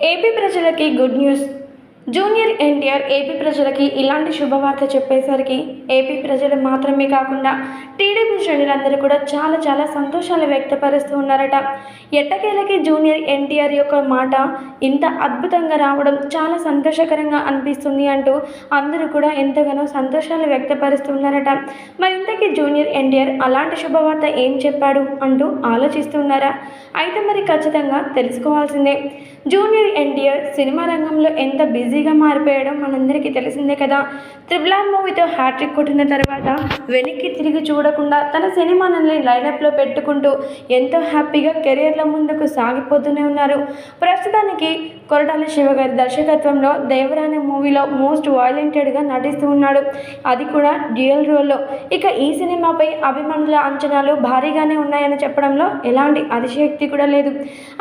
AP ప్రజలకి good news junior NTR AP ప్రజలకి ఇలాంటి శుభవార్త చెప్పేసరికి ఏపీ ప్రజలు మాత్రమే కాకుండా టీడీపీ శ్రేణులందరూ కూడా చాలా చాలా సంతోషాలు వ్యక్తపరుస్తూ ఉన్నారట. ఎట్టకేలకి జూనియర్ ఎన్టీఆర్ యొక్క మాట ఇంత అద్భుతంగా రావడం చాలా సంతోషకరంగా అనిపిస్తుంది అంటూ అందరూ కూడా ఎంతగానో సంతోషాలు వ్యక్తపరుస్తున్నారట మరి ఇంతకీ జూనియర్ ఎన్టీఆర్ అలాంటి శుభవార్త ఏం చెప్పాడు అంటూ ఆలోచిస్తున్నారా? అయితే మరి ఖచ్చితంగా తెలుసుకోవాల్సిందే. జూనియర్ ఎన్టీఆర్ సినిమా రంగంలో ఎంత బిజీగా మారిపోయాడో మనందరికీ తెలిసిందే కదా. త్రిబుల్ ఆర్ మూవీతో హ్యాట్రిక్ కొట్టిన తర్వాత వెనక్కి తిరిగి చూడకుండా తన సినిమాలని లైనప్లో పెట్టుకుంటూ ఎంతో హ్యాపీగా కెరియర్ల ముందుకు సాగిపోతూనే ఉన్నారు. ప్రస్తుతానికి కొరటాల శివ గారి దర్శకత్వంలో దేవరానే మూవీలో మోస్ట్ వాయిలెంటెడ్గా నటిస్తూ ఉన్నాడు. అది కూడా డ్యూయల్ రోల్లో. ఇక ఈ సినిమాపై అభిమానుల అంచనాలు భారీగానే ఉన్నాయని చెప్పడంలో ఎలాంటి అతిశయక్తి కూడా లేదు.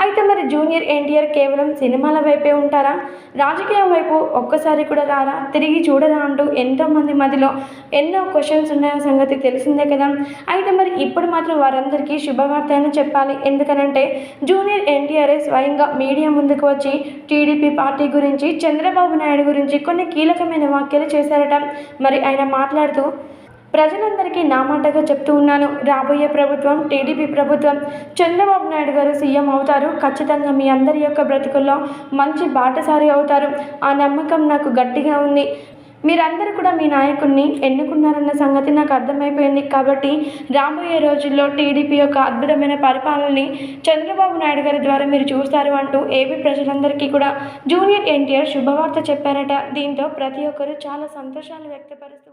అయితే మరి జూనియర్ ఎన్టీఆర్ కేవలం సినిమాల వైపే ఉంటారా? రాజకీయం వైపు ఒక్కసారి కూడా రారా? తిరిగి చూడరా అంటూ ఎంతోమంది మధ్యలో ఎన్నో క్వశ్చన్స్ ఉన్నాయో సంగతి తెలిసిందే కదా. అయితే మరి ఇప్పుడు మాత్రం వారందరికీ శుభవార్త అని చెప్పాలి. ఎందుకనంటే జూనియర్ ఎన్టీఆర్ఏ స్వయంగా మీడియా ముందుకు వచ్చి టీడీపీ పార్టీ గురించి చంద్రబాబు నాయుడు గురించి కొన్ని కీలకమైన వ్యాఖ్యలు చేశారట. మరి ఆయన మాట్లాడుతూ ప్రజలందరికీ నా మాటగా చెప్తూ ఉన్నాను. రాబోయే ప్రభుత్వం టీడీపీ ప్రభుత్వం చంద్రబాబు నాయుడు గారు సీఎం అవుతారు. ఖచ్చితంగా మీ అందరి యొక్క బ్రతుకుల్లో మంచి బాటసారి అవుతారు. ఆ నమ్మకం నాకు గట్టిగా ఉంది. మీరందరూ కూడా మీ నాయకుడిని ఎన్నుకున్నారన్న సంగతి నాకు అర్థమైపోయింది. కాబట్టి రాబోయే రోజుల్లో టీడీపీ యొక్క అద్భుతమైన పరిపాలనని చంద్రబాబు నాయుడు గారి ద్వారా మీరు చూస్తారు అంటూ ఏపీ ప్రజలందరికీ కూడా జూనియర్ ఎన్టీఆర్ శుభవార్త చెప్పారట. దీంతో ప్రతి ఒక్కరూ చాలా సంతోషాలు వ్యక్తపరుస్తూ